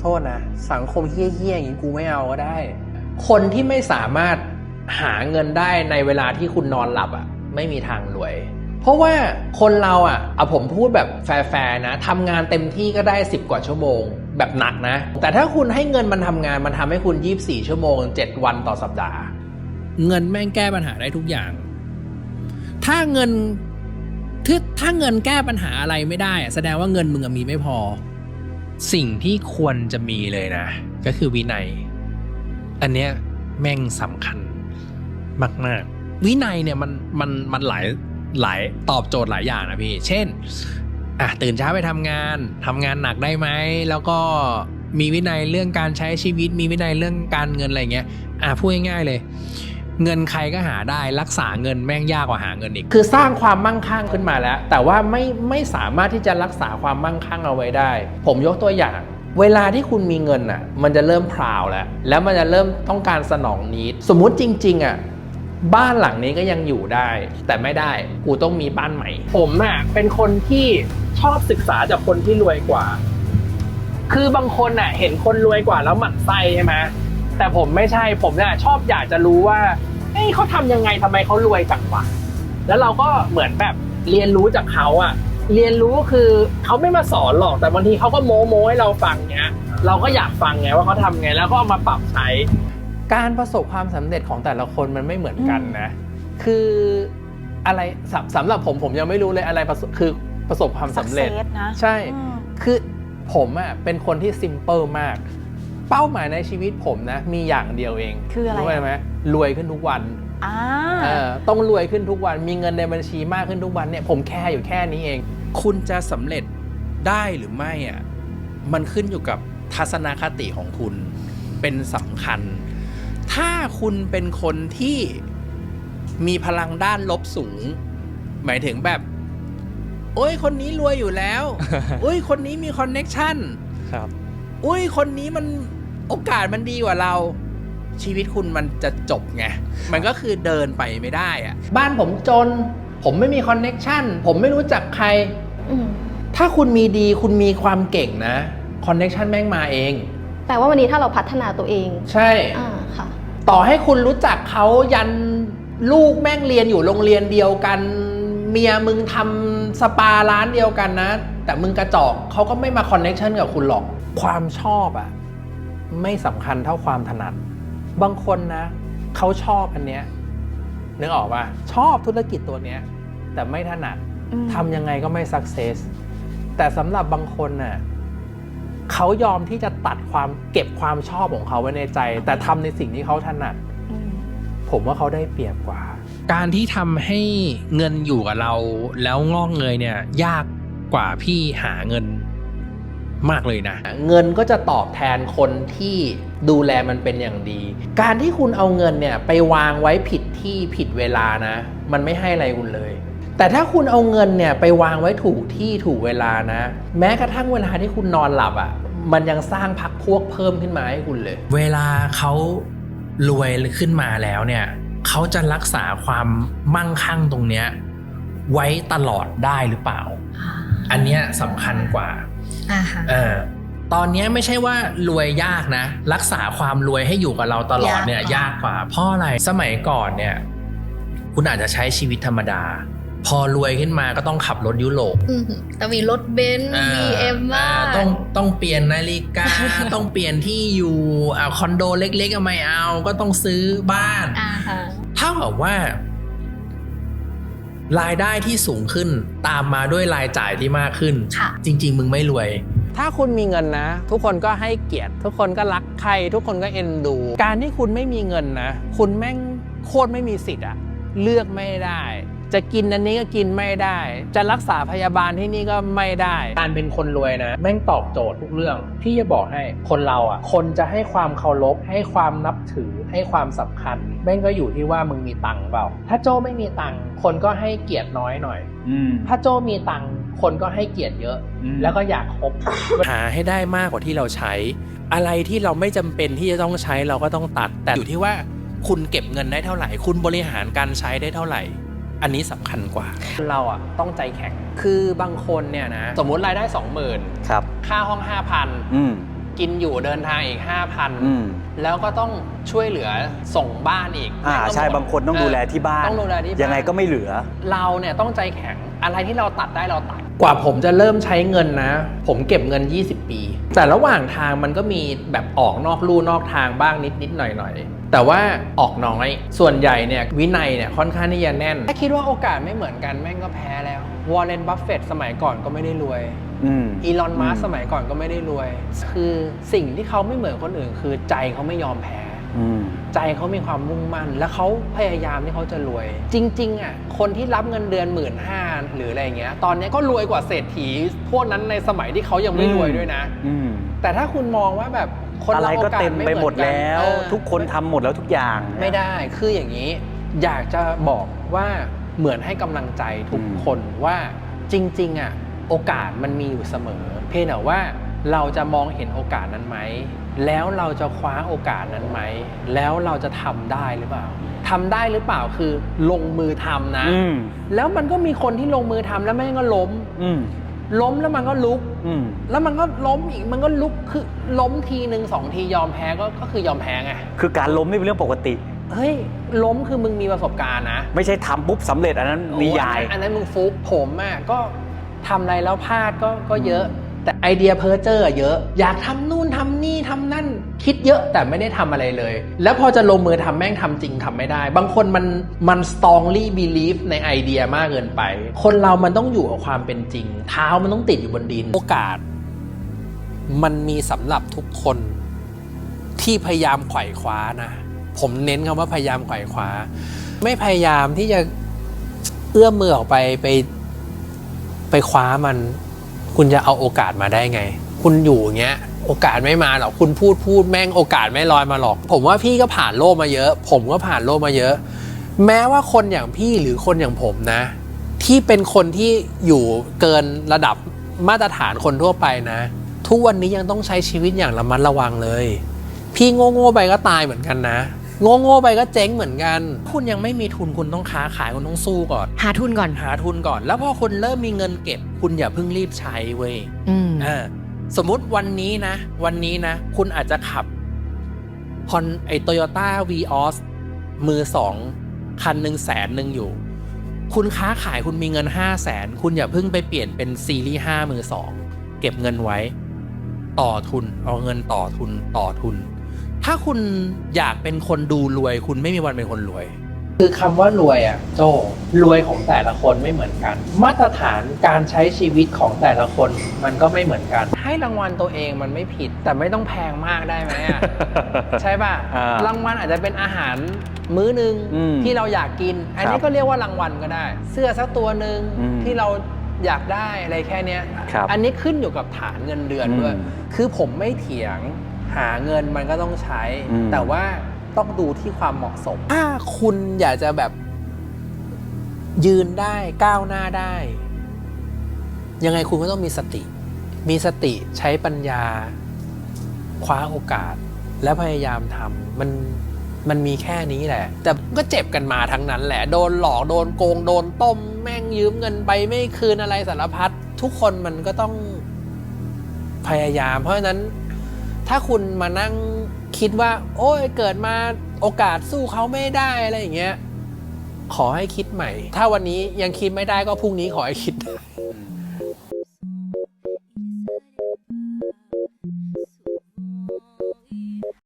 โทษนะ สังคมเฮี้ยๆอย่างนี้กูไม่เอาก็ได้ คนที่ไม่สามารถหาเงินได้ในเวลาที่คุณนอนหลับอะ ไม่มีทางรวย เพราะว่าคนเราอะเอาผมพูดแบบแฟร์ๆนะทำงานเต็มที่ก็ได้ 10 กว่าชั่วโมง แบบหนักนะ แต่ถ้าคุณให้เงินมันทำงานมันทำให้คุณ 24 ชั่วโมง 7 วันต่อสัปดาห์ เงินแม่งแก้ปัญหาได้ทุกอย่าง ถ้าเงินถ้าเงินแก้ปัญหาอะไรไม่ได้อะแสดงว่าเงินมึงมีไม่พอ สิ่งที่ควรจะมีเลยนะ ก็คือวินัย อันเนี้ยแม่งสำคัญมากๆ วินัยเนี่ยมันมันมันหลายหลายตอบโจทย์หลายอย่างนะพี่ เช่นอะตื่นเช้าไปทำงานทำงานหนักได้ไหมแล้วก็มีวินัยเรื่องการใช้ชีวิต มีวินัยเรื่องการเงินอะไรเงี้ยอะพูดง่ายๆเลย เงินใครก็หาได้รักษาเงินแม่งยากกว่าหาเงินอีก คือสร้างความมั่งคั่งขึ้นมาแล้ว แต่ว่าไม่ไม่สามารถที่จะรักษาความมั่งคั่งเอาไว้ได้ ผมยกตัวอย่าง เวลาที่คุณมีเงินอะ มันจะเริ่มพราวแล้ว แล้วมันจะเริ่มต้องการสนองนิดสมมุติจริง ๆอะบ้านหลังนี้ก็ยังอยู่ได้ แต่ไม่ได้กูต้องมีบ้านใหม่ ผมอะเป็นคนที่ชอบศึกษาจากคนที่รวยกว่า คือบางคนอะ เห็นคนรวยกว่าแล้วหมั่นไส้ใช่ไหมแต่ผมไม่ใช่ผมเนี่ยชอบอยากจะรู้ว่า เฮ้ยเขาทำยังไงทำไมเขารวยจังวะแล้วเราก็เหมือนแบบเรียนรู้จากเขาอะเรียนรู้คือเขาไม่มาสอนหรอกแต่บางทีเขาก็โม้โม้ให้เราฟังเงี้ย เราก็อยากฟังไงว่าเขาทำไงแล้วก็เอามาปรับใช้ การประสบความสำเร็จของแต่ละคนมันไม่เหมือนกันนะ คืออะไรสำสำหรับผมผมยังไม่รู้เลยอะไรประสบคือประสบความสำเร็จ Success นะใช่อืมคือผมอะ่ะเป็นคนที่ซิมเ l ิลมาก เป้าหมายในชีวิตผมนะ มีอย่างเดียวเองคืออะไรรู้ไหมรวยขึ้นทุกวันอ่าเออต้องรวยขึ้นทุกวัน มีเงินในบัญชีมากขึ้นทุกวันเนี่ยผมแค่อยู่แค่นี้เอง คุณจะสำเร็จได้หรือไม่อะมันขึ้นอยู่กับทัศนคติของคุณเป็นสำคัญ ถ้าคุณเป็นคนที่มีพลังด้านลบสูง หมายถึงแบบ โอ้ยคนนี้รวยอยู่แล้ว อุ้ยคนนี้มีคอนเน็กชันครับอุ้ยคนนี้มัน โอกาสมันดีกว่าเรา ชีวิตคุณมันจะจบไง มันก็คือเดินไปไม่ได้อะบ้านผมจน ผมไม่มีคอนเน็กชันผมไม่รู้จักใครอืมถ้าคุณมีดีคุณมีความเก่งนะคอนเน็กชันแม่งมาเอง แปลว่าวันนี้ถ้าเราพัฒนาตัวเอง ใช่อ่าค่ะ ต่อให้คุณรู้จักเขายันลูกแม่งเรียนอยู่โรงเรียนเดียวกัน เมียมึงทำสปาร้านเดียวกันนะ แต่มึงกระจอกเขาก็ไม่มาคอนเน็ชันกับคุณหรอก ความชอบอะ ไม่สำคัญเท่าความถนัด บางคนนะเขาชอบอันเนี้ยนึกออกปะชอบธุรกิจตัวเนี้ย แต่ไม่ถนัดอืมทำยังไงก็ไม่สักเซสแต่สำหรับบางคนน่ะเขายอมที่จะตัดความเก็บความชอบของเขาไว้ในใจ แต่ทำในสิ่งที่เขาถนัดอืมผมว่าเขาได้เปรียบกว่า การที่ทำให้เงินอยู่กับเราแล้วงอกเงยเนี่ย ยากกว่าพี่หาเงิน มากเลยนะ เงินก็จะตอบแทนคนที่ดูแลมันเป็นอย่างดี การที่คุณเอาเงินเนี่ยไปวางไว้ผิดที่ผิดเวลานะ มันไม่ให้อะไรคุณเลย แต่ถ้าคุณเอาเงินเนี่ยไปวางไว้ถูกที่ถูกเวลานะ แม้กระทั่งเวลาที่คุณนอนหลับอะ่ะ มันยังสร้างพักพวกเพิ่มขึ้นมาให้คุณเลย เวลาเขารวยขึ้นมาแล้วเนี่ยเขาจะรักษาความมั่งคั่งตรงเนี้ยไว้ตลอดได้หรือเปล่า อันเนี้ยสำคัญกว่า อ่าฮะเออตอนเนี้ยไม่ใช่ว่ารวยยากนะ รักษาความรวยให้อยู่กับเราตลอดเนี่ยยากยากกว่าเพราะอะไรสมัยก่อนเนี่ย คุณอาจจะใช้ชีวิตธรรมดา พอรวยขึ้นมาก็ต้องขับรถยุโรปอืมต้องมีรถเบนซ์อ่าบีเอ็มอ่าบ้างต้องต้องเปลี่ยนนาฬิกา ต้องเปลี่ยนที่อยู่อ่าคอนโดเล็กๆก็ไม่เอา ก็ต้องซื้อบ้านอ่าฮะเท่ากับว่า รายได้ที่สูงขึ้นตามมาด้วยรายจ่ายที่มากขึ้นค่ะจริง ๆ มึงไม่รวย ถ้าคุณมีเงินนะ ทุกคนก็ให้เกียรติ ทุกคนก็รักใคร ทุกคนก็เอ็นดู การที่คุณไม่มีเงินนะ คุณแม่งโคตรไม่มีสิทธิ์อะเลือกไม่ได้ จะกินอันนี้ก็กินไม่ได้ จะรักษาพยาบาลที่นี่ก็ไม่ได้ การเป็นคนรวยนะ แม่งตอบโจทย์ทุกเรื่อง พี่จะบอกให้คนเราอะ คนจะให้ความเคารพ ให้ความนับถือ ให้ความสำคัญ แม่งก็อยู่ที่ว่ามึงมีตังค์เปล่า ถ้าโจไม่มีตังค์ คนก็ให้เกียรติน้อยหน่อยอืมถ้าโจมีตังค์ คนก็ให้เกียรติเยอะอืมแล้วก็อยากคบ หาให้ได้มากกว่าที่เราใช้ อะไรที่เราไม่จำเป็นที่จะต้องใช้เราก็ต้องตัด แต่อยู่ที่ว่าคุณเก็บเงินได้เท่าไหร่ คุณบริหารการใช้ได้เท่าไหร่ อันนี้สำคัญกว่า เราอะต้องใจแข็ง คือบางคนเนี่ยนะ สมมุติรายได้ 20,000ครับ ค่าห้อง 5,000อืมกินอยู่เดินทางอีกอืม5,000แล้วก็ต้องช่วยเหลือส่งบ้านอีกอ่าแม่ก็ใช่หมบางคนต้องดูแลที่บ้าน ต้องดูแลที่บ้าน ยังไงก็ไม่เหลือ เราเนี่ยต้องใจแข็ง อะไรที่เราตัดได้เราตัด กว่าผมจะเริ่มใช้เงินนะ ผมเก็บเงิน 20 ปี แต่ระหว่างทางมันก็มีแบบออกนอกลู่นอกทางบ้างนิดนิดๆหน่อยหน่อยๆแต่ว่าออกน้อย ส่วนใหญ่เนี่ยวินัยเนี่ยค่อนข้างที่จะแน่น ถ้าคิดว่าโอกาสไม่เหมือนกันแม่งก็แพ้แล้ว วอร์เรน บัฟเฟตสมัยก่อนก็ไม่ได้รวยอืมอีลอน มัสสมัยก่อนก็ไม่ได้รวย คือสิ่งที่เขาไม่เหมือนคนอื่น คือใจเขาไม่ยอมแพ้อืม ใจเขามีความมุ่งมั่น และเขาพยายามที่เขาจะรวย จริง ๆอะคนที่รับเงินเดือนหมื่นห้าหรืออะไรอย่างเงี้ย ตอนนี้ก็รวยกว่าเศรษฐีพวกนั้นในสมัยที่เขายังไม่รวยด้วยนะ อืมแต่ถ้าคุณมองว่าแบบคนอะไรเราโอก็กาสเต็มไม่ไปเหหมมืดอนกันแล้วเออทุกคนทำหมดแล้วทุกอย่าง ไม่ได้คืออย่างนี้ อยากจะบอกว่าเหมือนให้กำลังใจทุกอืมคนว่าจริง ๆอะโอกาสมันมีอยู่เสมอ เพียงแต่ว่าเราจะมองเห็นโอกาสนั้นไหม แล้วเราจะคว้าโอกาสนั้นไหม แล้วเราจะทำได้หรือเปล่าทำได้หรือเปล่าคือลงมือทำนะ อืม แล้วมันก็มีคนที่ลงมือทำแล้วแม่งก็ล้ม อืม ล้มแล้วมันก็ลุก อืม แล้วมันก็ล้มอีกมันก็ลุกคือล้มทีหนึ่งสองทียอมแพ้ก็ก็คือยอมแพ้ไงคือการล้มนี่เป็นเรื่องปกติ เฮ้ยล้มคือมึงมีประสบการณ์นะไม่ใช่ทำปุ๊บสำเร็จอันนั้นนิยาย โอ้อันนั้นมึงฟุกผมอะก็ทำอะไรแล้วพลาดก็ก็เยอะ แต่ไอเดียเพ้อเจอร์เยอะ อยากทำนู่นทำนี่ทำนั่น คิดเยอะแต่ไม่ได้ทำอะไรเลย แล้วพอจะลงมือทำแม่งทำจริงทำไม่ได้ บางคนมันมัน strongly believe ในไอเดียมากเกินไป คนเรามันต้องอยู่กับความเป็นจริง เท้ามันต้องติดอยู่บนดิน โอกาส มันมีสำหรับทุกคนที่พยายามไขว่คว้านะ ผมเน้นคำว่าพยายามไขว่คว้า ไม่พยายามที่จะเอื้อมมือออกไปไปไปคว้ามัน คุณจะเอาโอกาสมาได้ไง คุณอยู่อย่างเงี้ยโอกาสไม่มาหรอกคุณพูดพูดแม่งโอกาสไม่ลอยมาหรอก ผมว่าพี่ก็ผ่านโลกมาเยอะ ผมก็ผ่านโลกมาเยอะ แม้ว่าคนอย่างพี่หรือคนอย่างผมนะ ที่เป็นคนที่อยู่เกินระดับมาตรฐานคนทั่วไปนะ ทุกวันนี้ยังต้องใช้ชีวิตอย่างระมัดระวังเลย พี่โง่โง่ๆไปก็ตายเหมือนกันนะ โง่โง่ๆไปก็เจ๊งเหมือนกัน คุณยังไม่มีทุนคุณต้องค้าขายคุณต้องสู้ก่อน หาทุนก่อน หาทุนก่อน แล้วพอคุณเริ่มมีเงินเก็บ คุณอย่าเพิ่งรีบใช้เว้ยอืมอ่าสมมุติวันนี้นะ วันนี้นะ คุณอาจจะขับฮอนไอโตโยต้าวีออสมือสองคันหนึ่งแสนหนึ่งอยู่ คุณค้าขายคุณมีเงินห้าแสนคุณอย่าเพิ่งไปเปลี่ยนเป็นซีรีส์ห้ามือสองเก็บเงินไว้ ต่อทุนเอาเงินต่อทุนต่อทุน ถ้าคุณอยากเป็นคนดูรวย คุณไม่มีวันเป็นคนรวย คือคำว่ารวยอะโจรวยของแต่ละคนไม่เหมือนกัน มาตรฐานการใช้ชีวิตของแต่ละคนมันก็ไม่เหมือนกัน ให้รางวัลตัวเองมันไม่ผิด แต่ไม่ต้องแพงมากได้ไหมอะ ใช่ป่ะอ่ารางวัลอาจจะเป็นอาหารมื้อหนึ่งอืมที่เราอยากกิน อันนี้ครับก็เรียกว่ารางวัลก็ได้ เสื้อสักตัวหนึ่งอืมที่เราอยากได้อะไรแค่เนี้ยครับอันนี้ขึ้นอยู่กับฐานเงินเดือนด้วยอืม คือผมไม่เถียง หาเงินมันก็ต้องใช้ อืม แต่ว่าต้องดูที่ความเหมาะสม ถ้าคุณอยากจะแบบยืนได้ก้าวหน้าได้ ยังไงคุณก็ต้องมีสติ มีสติใช้ปัญญา คว้าโอกาส และพยายามทำมันมันมีแค่นี้แหละ แต่ก็เจ็บกันมาทั้งนั้นแหละ โดนหลอกโดนโกงโดนต้ม แม่งยืมเงินไปไม่คืนอะไรสารพัดทุกคนมันก็ต้องพยายาม เพราะฉะนั้น ถ้าคุณมานั่งคิดว่า โอ้ยเกิดมาโอกาสสู้เขาไม่ได้อะไรอย่างเงี้ยขอให้คิดใหม่ ถ้าวันนี้ยังคิดไม่ได้ก็พรุ่งนี้ขอให้คิดได้